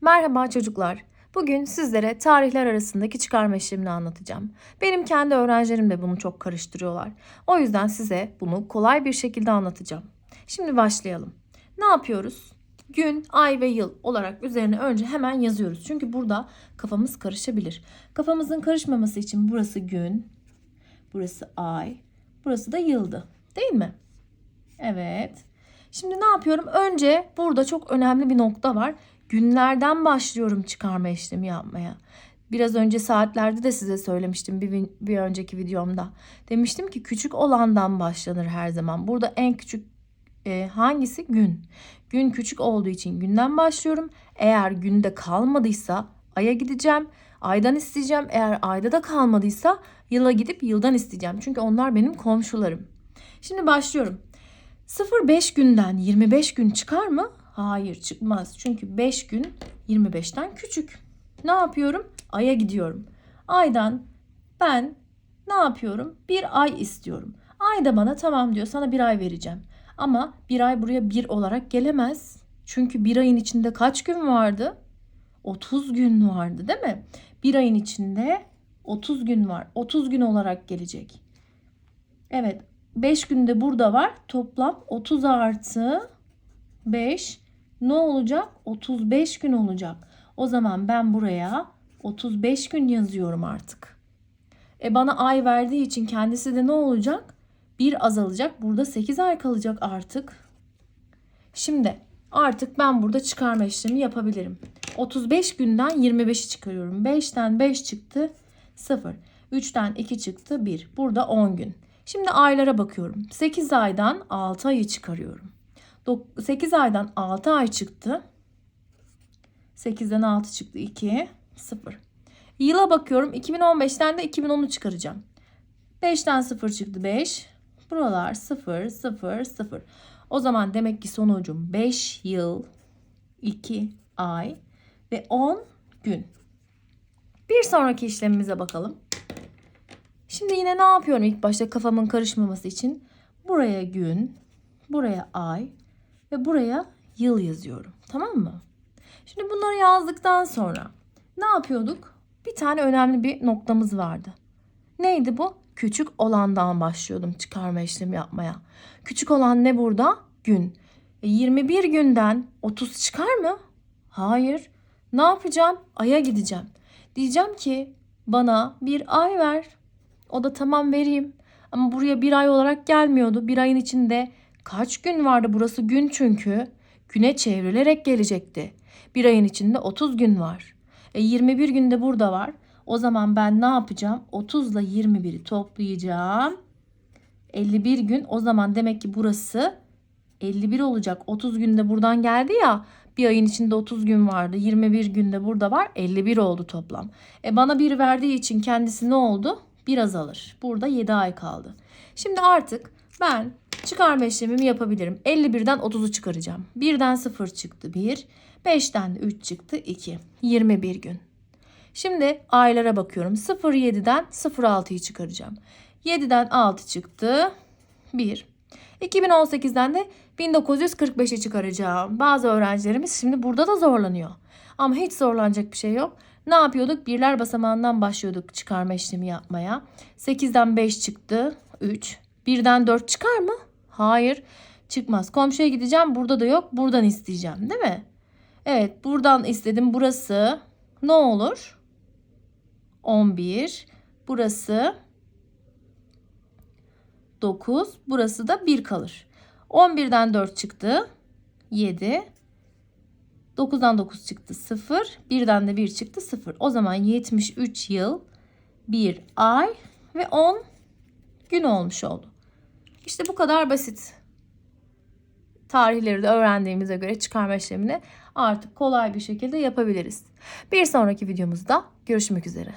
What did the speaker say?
Merhaba çocuklar. Bugün sizlere tarihler arasındaki çıkarma işlemini anlatacağım. Benim kendi öğrencilerim de bunu çok karıştırıyorlar. O yüzden size bunu kolay bir şekilde anlatacağım. Şimdi başlayalım. Ne yapıyoruz? Gün, ay ve yıl olarak üzerine önce hemen yazıyoruz. Çünkü burada kafamız karışabilir. Kafamızın karışmaması için burası gün, burası ay, burası da yıldı. Değil mi? Evet. Şimdi ne yapıyorum? Önce burada çok önemli bir nokta var. Günlerden başlıyorum çıkarma işlemi yapmaya. Biraz önce saatlerde de size söylemiştim bir, bir önceki videomda. Demiştim ki küçük olandan başlanır her zaman. Burada en küçük e, hangisi? Gün. Gün küçük olduğu için günden başlıyorum. Eğer günde kalmadıysa aya gideceğim. Aydan isteyeceğim. Eğer ayda da kalmadıysa yıla gidip yıldan isteyeceğim. Çünkü onlar benim komşularım. Şimdi başlıyorum. 0-5 günden 25 gün çıkar mı? Hayır çıkmaz. Çünkü 5 gün 25'ten küçük. Ne yapıyorum? Ay'a gidiyorum. Aydan ben ne yapıyorum? Bir ay istiyorum. Ay da bana tamam diyor sana bir ay vereceğim. Ama bir ay buraya bir olarak gelemez. Çünkü bir ayın içinde kaç gün vardı? 30 gün vardı değil mi? Bir ayın içinde 30 gün var. 30 gün olarak gelecek. Evet 5 günde burada var. Toplam 30 artı 5 ne olacak? 35 gün olacak. O zaman ben buraya 35 gün yazıyorum artık. E bana ay verdiği için kendisi de ne olacak? Bir azalacak. Burada 8 ay kalacak artık. Şimdi artık ben burada çıkarma işlemi yapabilirim. 35 günden 25'i çıkarıyorum. 5'ten 5 çıktı 0. 3'ten 2 çıktı 1. Burada 10 gün. Şimdi aylara bakıyorum. 8 aydan 6 ayı çıkarıyorum. 8 aydan 6 ay çıktı. 8'den 6 çıktı 2 0. Yıla bakıyorum. 2015'ten de 2010'u çıkaracağım. 5'ten 0 çıktı 5. Buralar 0 0 0. O zaman demek ki sonucum 5 yıl 2 ay ve 10 gün. Bir sonraki işlemimize bakalım. Şimdi yine ne yapıyorum ilk başta kafamın karışmaması için? Buraya gün, buraya ay ve buraya yıl yazıyorum. Tamam mı? Şimdi bunları yazdıktan sonra ne yapıyorduk? Bir tane önemli bir noktamız vardı. Neydi bu? Küçük olandan başlıyordum çıkarma işlemi yapmaya. Küçük olan ne burada? Gün. E 21 günden 30 çıkar mı? Hayır. Ne yapacağım? Ay'a gideceğim. Diyeceğim ki bana bir ay ver. O da tamam vereyim. Ama buraya bir ay olarak gelmiyordu. Bir ayın içinde kaç gün vardı? Burası gün çünkü. Güne çevrilerek gelecekti. Bir ayın içinde 30 gün var. E 21 günde burada var. O zaman ben ne yapacağım? 30 ile 21'i toplayacağım. 51 gün. O zaman demek ki burası 51 olacak. 30 günde buradan geldi ya. Bir ayın içinde 30 gün vardı. 21 günde burada var. 51 oldu toplam. E bana bir verdiği için kendisi ne oldu? Bir azalır. Burada 7 ay kaldı. Şimdi artık ben çıkarma işlemimi yapabilirim. 51'den 30'u çıkaracağım. 1'den 0 çıktı 1. 5'ten de 3 çıktı 2. 21 gün. Şimdi aylara bakıyorum. 07'den 06'yı çıkaracağım. 7'den 6 çıktı. 1. 2018'den de 1945'i çıkaracağım. Bazı öğrencilerimiz şimdi burada da zorlanıyor. Ama hiç zorlanacak bir şey yok. Ne yapıyorduk? Birler basamağından başlıyorduk çıkarma işlemi yapmaya. 8'den 5 çıktı. 3. 1'den 4 çıkar mı? Hayır. Çıkmaz. Komşuya gideceğim. Burada da yok. Buradan isteyeceğim. Değil mi? Evet. Buradan istedim. Burası ne olur? 11. Burası 9. Burası da 1 kalır. 11'den 4 çıktı. 7. 9'dan 9 çıktı 0. 1'den de 1 çıktı 0. O zaman 73 yıl 1 ay ve 10 gün olmuş oldu. İşte bu kadar basit. Tarihleri de öğrendiğimize göre çıkarma işlemini artık kolay bir şekilde yapabiliriz. Bir sonraki videomuzda görüşmek üzere.